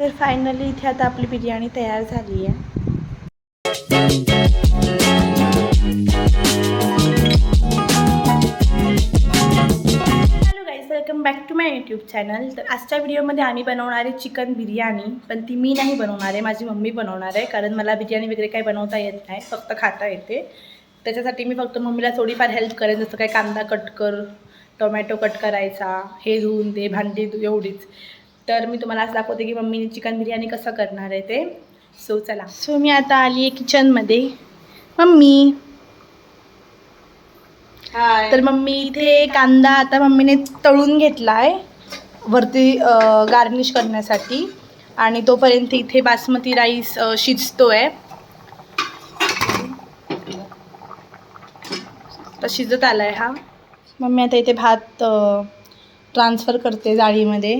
तर फायनली इथे आता आपली बिर्याणी तयार झाली आहे welcome back to my YouTube channel तर आजच्या व्हिडिओमध्ये आम्ही बनवणार आहे चिकन बिर्याणी पण ती मी नाही बनवणार आहे माझी मम्मी बनवणार आहे कारण मला बिर्याणी वगैरे काही बनवता येत नाही फक्त खाता येते. त्याच्यासाठी मी फक्त मम्मीला थोडीफार हेल्प करेन जसं काही कांदा कट कर टोमॅटो कट करायचा हे धुवून दे भांडी एवढीच. तर मी तुम्हाला आज दाखवते की मम्मीने चिकन बिर्याणी कसं करणार आहे ते. सो चला. सो मी आता आली आहे किचनमध्ये मम्मी तर मम्मी इथे कांदा आता मम्मीने तळून घेतला आहे वरती गार्निश करण्यासाठी. आणि तोपर्यंत इथे बासमती राईस शिजतो आहे तर शिजत आला आहे हा. मम्मी आता इथे भात ट्रान्सफर करते जाळीमध्ये.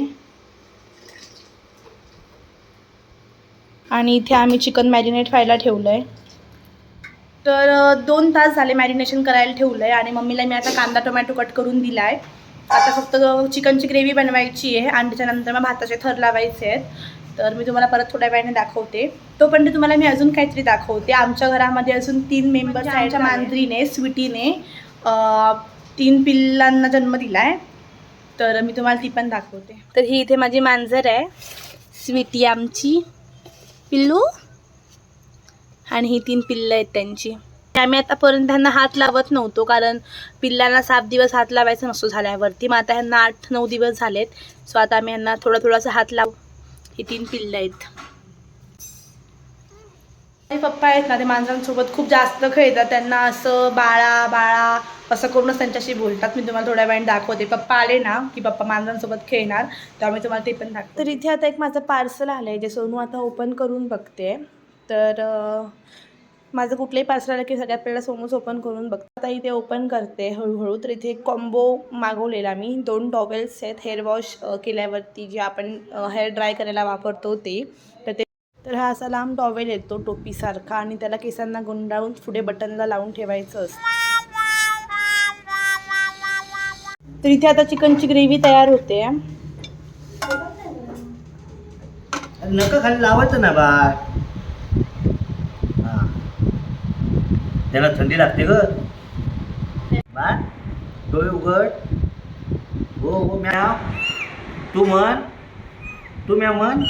आणि इथे आम्ही चिकन मॅरिनेट व्हायला ठेवलं आहे तर दोन तास झाले मॅरिनेशन करायला ठेवलं आहे आणि मम्मीला मी आता कांदा टोमॅटो कट करून दिला आहे आता फक्त चिकनची ग्रेव्ही बनवायची आहे आणि त्याच्यानंतर मग भाताचे थर लावायचे आहेत. तर मी तुम्हाला परत थोड्या वेळाने दाखवते. तोपर्यंत तुम्हाला मी अजून काहीतरी दाखवते. आमच्या घरामध्ये अजून तीन मेंबर्स आमच्या मांजरीने स्वीटीने तीन पिल्लांना जन्म दिला आहे तर मी तुम्हाला ती पण दाखवते. तर ही इथे माझी मांजर आहे. स्वीटी आमची. पिल्लू? आणि ही तीन पिल्लं आहेत त्यांची. आम्ही आतापर्यंत त्यांना हात लावत नव्हतो कारण पिल्लांना सात दिवस हात लावायचा नसतो झाल्यावरती मग आता ह्यांना आठ नऊ दिवस झालेत. सो आता आम्ही ह्यांना थोडा थोडासा हात लावू. ही तीन पिल्लं आहेत. पप्पा आहेत ना ते माणसांसोबत खूप जास्त खेळतात. त्यांना असं बाळा बाळा असं करूनच त्यांच्याशी बोलतात. मी तुम्हाला थोड्या वेळाने दाखवते. पप्पा आले ना की पप्पा मांजरांसोबत खेळणार त्यामुळे तुम्हाला ते पण दाखवते. तर इथे आता एक माझं पार्सल आलं आहे जे सोनू आता ओपन करून बघते. तर माझं कुठलंही पार्सल आलं की सगळ्यात पहिला सोनूच ओपन करून बघते. आता इथे ओपन करते हळूहळू. तर इथे एक कॉम्बो मागवलेला मी. दोन टॉवेल्स आहेत. हेअर वॉश केल्यावरती जे आपण हेअर ड्राय करायला वापरतो ते. तर ते तर हा असा लांब टॉवेल येतो टोपीसारखा आणि त्याला केसांना गुंडाळून पुढे बटनला लावून ठेवायचं असतं. तर इथे आता चिकनची ग्रेव्ही तयार होते. नका खाली लावायचं ना बा त्याला थंडी लागते ग. बा डोळे उघड. हो हो म्या तू म्हण. तू म्या म्हण.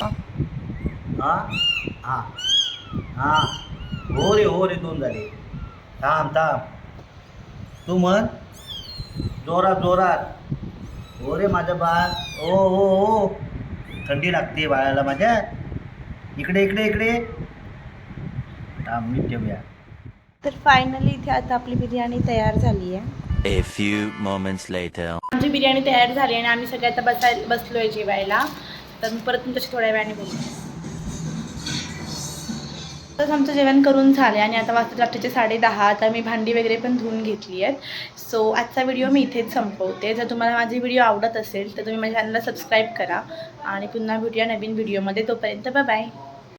हा? हा. हा. हो रे हो रे दोन झाले. थांब थांब. तू म्हण. जोरात जोरात. हो रे माझं बाळ. हो हो हो. थंडी लागते बाळाला माझ्या. इकडे इकडे इकडे. थांब मी ठेवूया. तर फायनली इथे आता आपली बिर्याणी तयार झाली आहे A few moments later. आमची बिर्याणी तयार झाली आणि आम्ही सगळे आता बसाय बसलोय जेवायला. तर मी परत तुमच्याशी थोड्या वेळाने बोलते. तर आमचं जेवण करून झाले आणि आता वाजता रात्रीचे साडे दहा आता मी भांडी वगैरे पण धुवून घेतली आहेत. सो आजचा व्हिडिओ मी इथेच संपवते. जर तुम्हाला माझी व्हिडिओ आवडत असेल तर तुम्ही माझ्या चॅनलला सबस्क्राईब करा. आणि पुन्हा भेटूया नवीन व्हिडिओमध्ये तोपर्यंत बाय